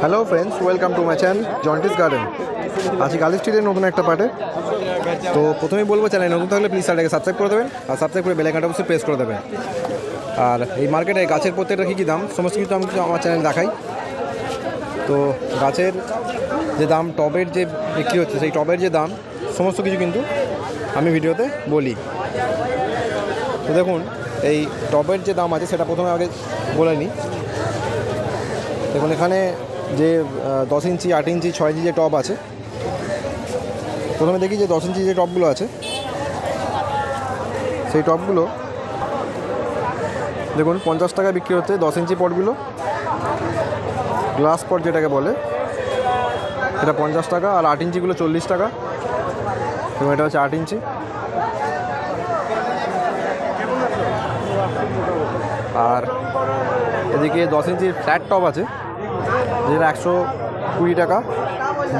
Hello friends welcome to my channel জন্টিস garden আজকে গালি স্ট্রিটের নতুন একটা পার্টে তো প্রথমেই বলব চ্যানেল নতুন থাকলে প্লিজ চ্যানেলটাকে সাবস্ক্রাইব করে দেবেন আর সাবস্ক্রাইব করে বেলাইকানটা অবশ্যই প্রেস করে দেবেন। আর এই মার্কেটে গাছের প্রত্যেকটা কী কী দাম? সমস্ত কিছু আমি আমার চ্যানেল দেখাই। তো গাছের যে দাম, টবের যে বিক্রি হচ্ছে, সেই টবের যে দাম, সমস্ত কিছু কিন্তু আমি ভিডিওতে বলি। তো দেখুন, এই টবের যে দাম আছে, সেটা প্রথমে আগে বলে নিই। দেখুন, এখানে যে দশ ইঞ্চি, আট ইঞ্চি, ছয় ইঞ্চি যে টব আছে, প্রথমে দেখি যে দশ ইঞ্চি যে টপগুলো আছে, সেই টবগুলো দেখুন, পঞ্চাশ টাকা বিক্রি হচ্ছে, দশ ইঞ্চি পটগুলো, গ্লাস পট যেটাকে বলে, এটা পঞ্চাশ টাকা, আর আট ইঞ্চিগুলো চল্লিশ টাকা, এবং এটা হচ্ছে আট ইঞ্চি। আর এদিকে দশ ইঞ্চির ফ্ল্যাট টপ আছে যেটা একশো কুড়ি টাকা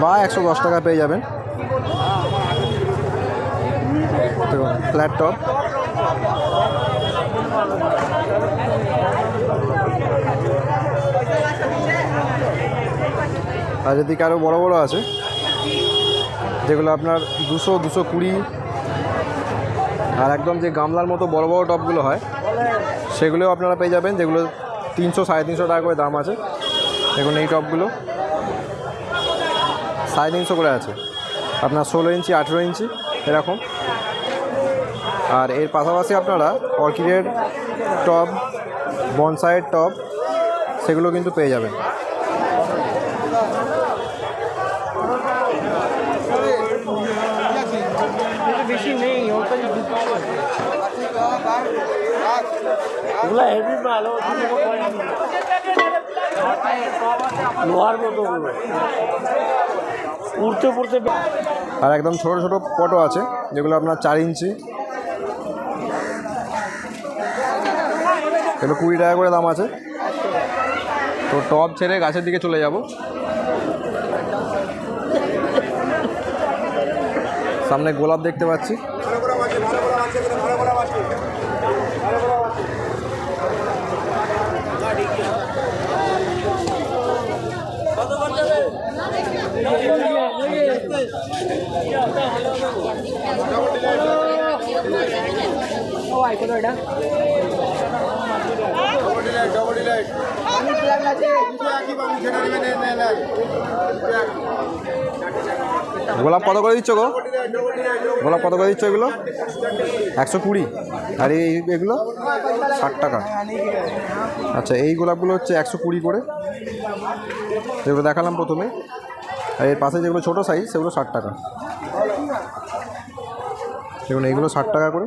বা একশো দশ টাকা পেয়ে যাবেন। ফ্ল্যাট টপ আর এদিকে আরও বড় বড় আছে, যেগুলো আপনার দুশো দুশো কুড়ি। আর একদম যে গামলার মতো বড় বড় টপগুলো হয়, সেগুলোও আপনারা পেয়ে যাবেন, যেগুলো তিনশো, সাড়ে তিনশো টাকা করে দাম আছে। দেখুন এই টপগুলো। সাড়ে তিনশো করে আছে। আপনার ষোলো ইঞ্চি, আঠেরো ইঞ্চি, এরকম। আর এর পাশাপাশি আপনারা অর্কিডের টব বনসাইয়ের টব সেগুলো কিন্তু পেয়ে যাবেন। উড়তে পড়তে আর একদম ছোট ছোট পটও আছে, যেগুলো আপনার চার ইঞ্চি। এগুলো কুড়ি টাকা করে দাম আছে। তো টপ ছেড়ে গাছের দিকে চলে যাব। সামনে গোলাপ দেখতে পাচ্ছি। গোলাপ কত করে দিচ্ছ গো? গোলাপ কত করে দিচ্ছ এগুলো? একশো কুড়ি। আর এই এগুলো? ষাট টাকা। আচ্ছা এই গোলাপগুলো হচ্ছে একশো কুড়ি করে। যেগুলো দেখালাম প্রথমে। আর এর পাশে যেগুলো ছোটো সাইজ সেগুলো ষাট টাকা। দেখুন এইগুলো ষাট টাকা করে।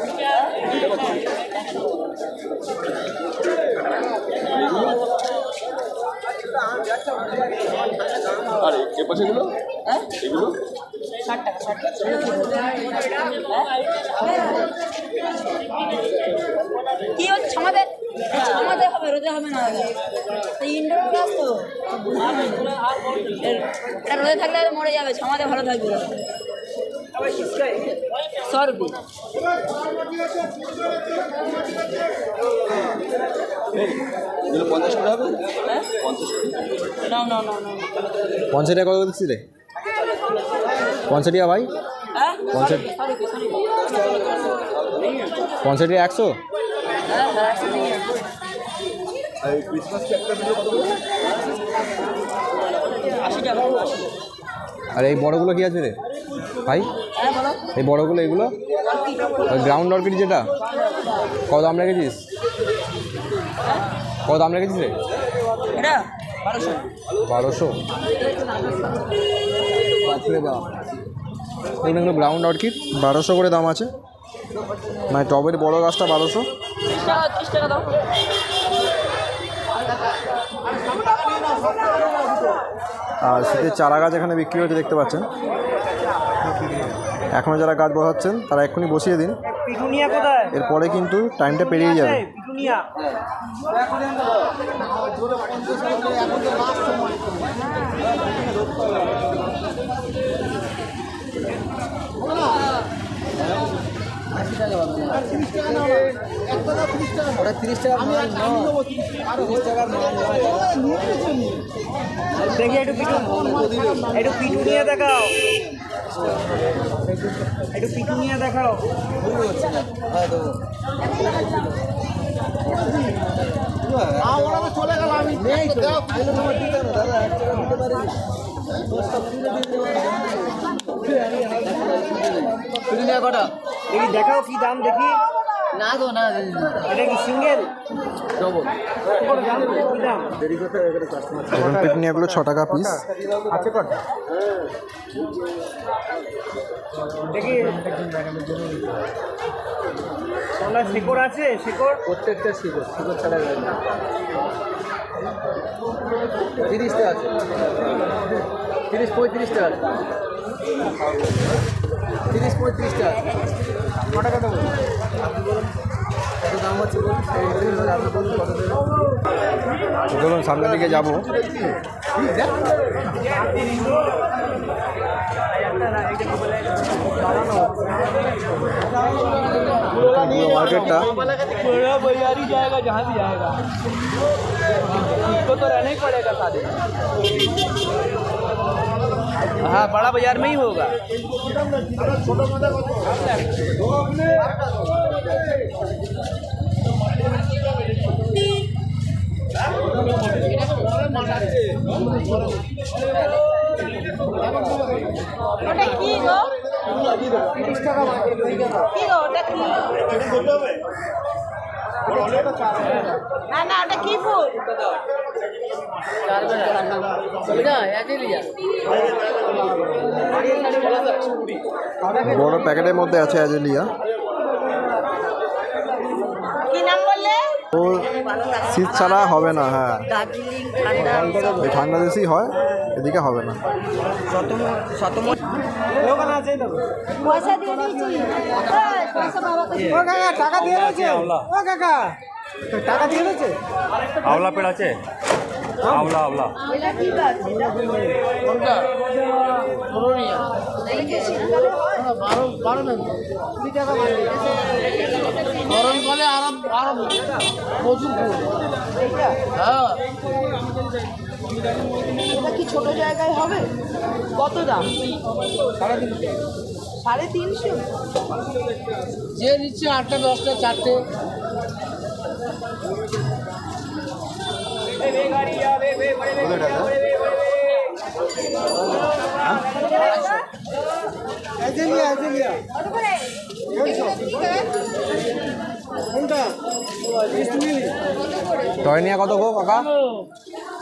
কি হচ্ছে? আমাদের আমাদের হবে রোদে হবে না? ইনডোর ক্লাস তো? এর- রোদে থাকলে মরে যাবে সমাজে ভালো থাকবে। সরবি হ্যাঁ? পঞ্চাশ টাকা কত দিচ্ছি রে? পঞ্চাশ টাকা ভাই? হ্যাঁ? পঞ্চাশ পঞ্চাশ টাকা একশো? হ্যাঁ আর এই বড়গুলো কি আছে রে? ভাই? এই বড়গুলো এগুলো? গ্রাউন্ড অর্কিড যেটা? কত দাম রেখেছিস? কত দাম রেখেছিস রে? বারোশো। দেখুন এগুলো গ্রাউন্ড অর্কিড বারোশো করে দাম আছে। মানে টবের বড় গাছটা বারোশো। আর শীতের চারা গাছ এখানে বিক্রি হচ্ছে দেখতে পাচ্ছেন। এখনও যারা গাছ বসাচ্ছেন তারা এক্ষুনি বসিয়ে দিন। পিটুনিয়া কোথায়? এরপরে কিন্তু টাইমটা পেরিয়ে যাবে। পিটুনিয়া। দেখি একটু পিটু একটু পিটুনিয়া দেখাও। একটু পিটুনিয়া দেখাও। দেখি দেখাও কি দাম দেখি। না গো না এটা কি সিঙ্গেল? ডবল। কি দাম এখন পিটনিয়াগুলো ছ টাকা পিস আছে কত দেখি তোমরা শিকড় আছে শিকড়? প্রত্যেকটা শিকড় শিকড় ছাড়া গাড়ি তিরিশটা আছে। তিরিশ পঁয়ত্রিশটা আছে। তিরিশ পঁয়ত্রিশটা আছে। ক টাকা দেবো কত দাম হচ্ছে বলুন? এই এই বলে আপনি বলুন কত দেবেন ধরুন সামনের দিকে যাবো পুরো মার্কেটটা बड़ा बजारी जाएगा जहाँ भी जाएगा इसको तो रहना ही पड़ेगा शादी हाँ बड़ा बाजार में ही होगा ওটা কি গো কি গো ওটা কি না না ওটা কি ফুল? বড় প্যাকেটের মধ্যে আছে অ্যাজেলিয়া। শীত ছাড়া হবে না হ্যাঁ। ঠান্ডা দেশেই হয় এদিকে হবে না। পয়সা দিয়ে দিয়েছি। পয়সা বাবাকে ও কাকা টাকা দিয়ে দিয়েছে ও কাকা টাকা দিয়ে দিয়েছে আওলা পেড় আছে? আওলা আওলা। এটা কি গাছ এটা গরমকালে আরও আরও প্রচুর হ্যাঁ। এটা কি ছোট জায়গায় হবে? কত দাম? সাড়ে তিনশো। যে নিচ্ছে আটটা দশটা চারটে। কত গো কাকা?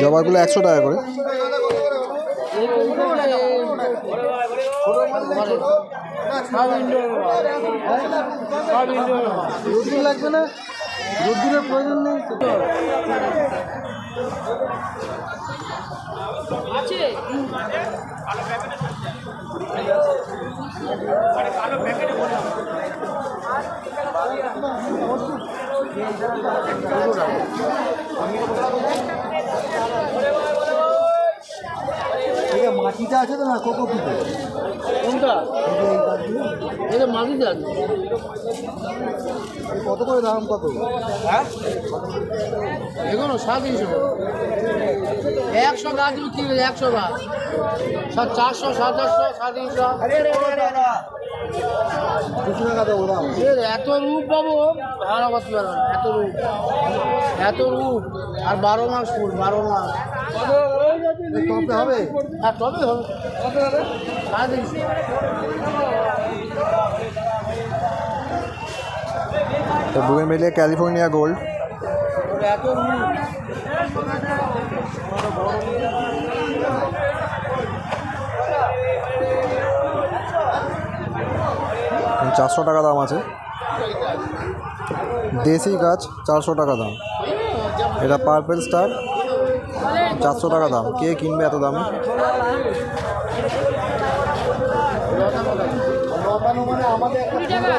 জবাগুলো একশো টাকা করে। রোদ্দুর লাগবে না? রোদ্দুরের প্রয়োজন নেই ঠিক আছে। মাটিটা আছে তো না কোকো পিঠে? কোনটা? এটা মাটি যান কত করে দাম কত? এগুলো সাত তিনশো একশো গাছ বিক্রি করে একশো গাছ সাত চারশো সাত চারশো সাত তিনশো। দুশো টাকা দেবো দাম এত রূপ পাবো ভাড়া করতে পারবে এত রূপ। এত রূপ আর বারো মাস ফুল বারো মাস। কমতে হবে? আর হবে। সাড়ে তিনশো তো ক্যালিফোর্নিয়া গোল্ড। এত রূপ। চারশো টাকা দাম আছে। দেশি গাছ চারশো টাকা দাম। এটা পার্পেল স্টার চারশো টাকা দাম। কে কিনবে এত দামে?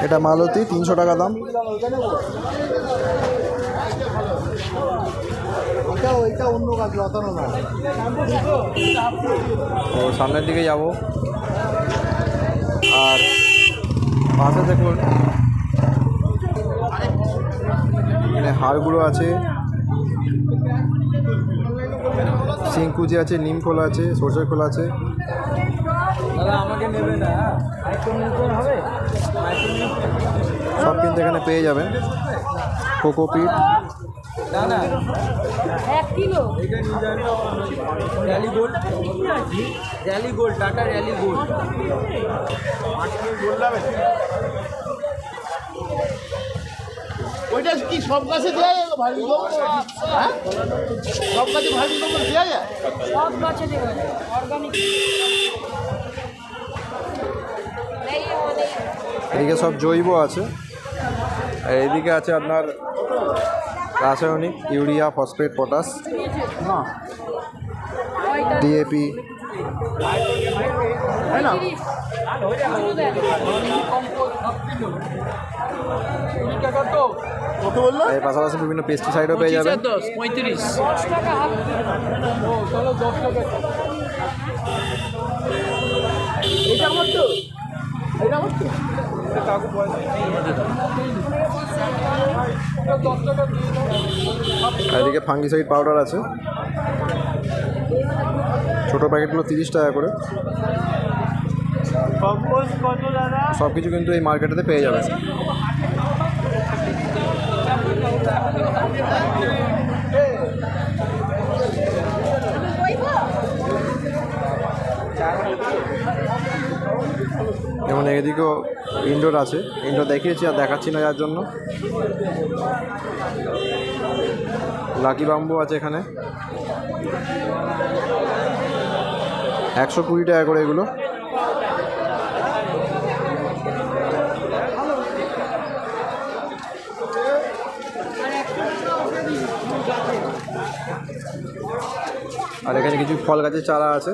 এটা মালতী, তিনশো টাকা দাম। তো সামনের দিকে যাব। আর পাশে দেখুন এখানে হাড়গুলো আছে। শিংকুচি আছে নিম খোলা আছে সরষের খোলা আছে। সব কিন্তু এখানে পেয়ে যাবেন। কোকোপিট এক kilo. Rally gold rally gold Tata rally gold ওইটা কি সব গাছে দেওয়া যায়? ভালো হ্যাঁ? সব গাছে ভালো নম্বর দেওয়া যায়? সব গাছে অর্গানিক এদিকে সব জৈব আছে। আর এইদিকে আছে আপনার রাসায়নিক ইউরিয়া ফসফেট পটাশ ডিএপি এর পাশাপাশি বিভিন্ন পেস্টিসাইডও পেয়ে দশ পঁয়ত্রিশ। এদিকে ফাঙ্গিসাইড পাউডার আছে। ছোট প্যাকেটগুলো তিরিশ টাকা করে। সব কিছু কিন্তু এই মার্কেটেতে পেয়ে যাবেন। যেমন এদিকেও ইনডোর আছে। ইনডোর দেখিয়েছি আর দেখাচ্ছি না যার জন্য। লাকি বাম্বু আছে এখানে। একশো কুড়ি টাকা করে এগুলো। আর এখানে কিছু ফল গাছের চারা আছে।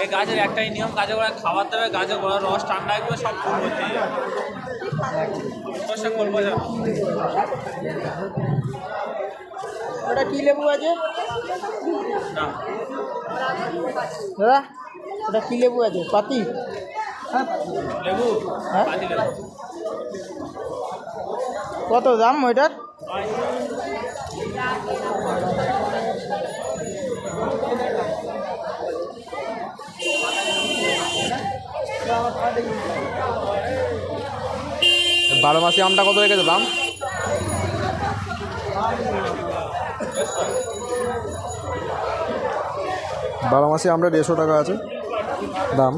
এই গাছের একটাই নিয়ম গাছে গোড়ায় খাবার দেবে গাছে গোড়ার রস ঠান্ডা একবার সব ফুল যাবে। করব ওটা কি লেবু আছে? না। দাদা ওটা কি লেবু আছে? পাতি? লেবু? হ্যাঁ? কত দাম ওইটার? বারো মাসি আমটা কত রেখেছে দাম? বারো মাসি আমরা দেড়শো টাকা আছে দাম।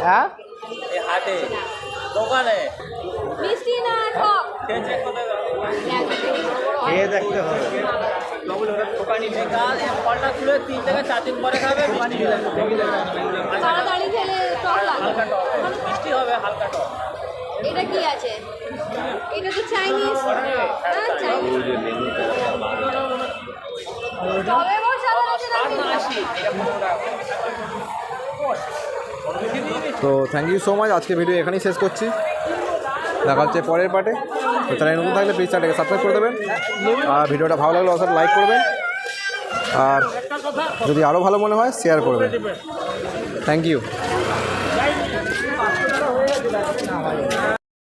হ্যাঁ? হাটে দোকানে। মিষ্টি না টক খেয়ে দেখতে হবে। এই গাছ এই ফলটা তুলে তিন থেকে চার দিন পরে খাবে মিষ্টি হবে। তাড়াতাড়ি খেলে টক হালকা টক মিষ্টি হবে হালকা টক এটা কি আছে এটা তো চাইনিজ হ্যাঁ চাইনিজ তবে টাকা তো থ্যাংক ইউ সো মাচ আজকে ভিডিও এখানেই শেষ করছি। দেখা হচ্ছে পরের পার্টে তো চ্যানেল নতুন থাকলে প্লিজ চ্যানেলকে সাবস্ক্রাইব করে দেবেন। আর ভিডিওটা ভালো লাগলে অবশ্যই লাইক করবেন। আর যদি আরও ভালো মনে হয় শেয়ার করবেন। Thank you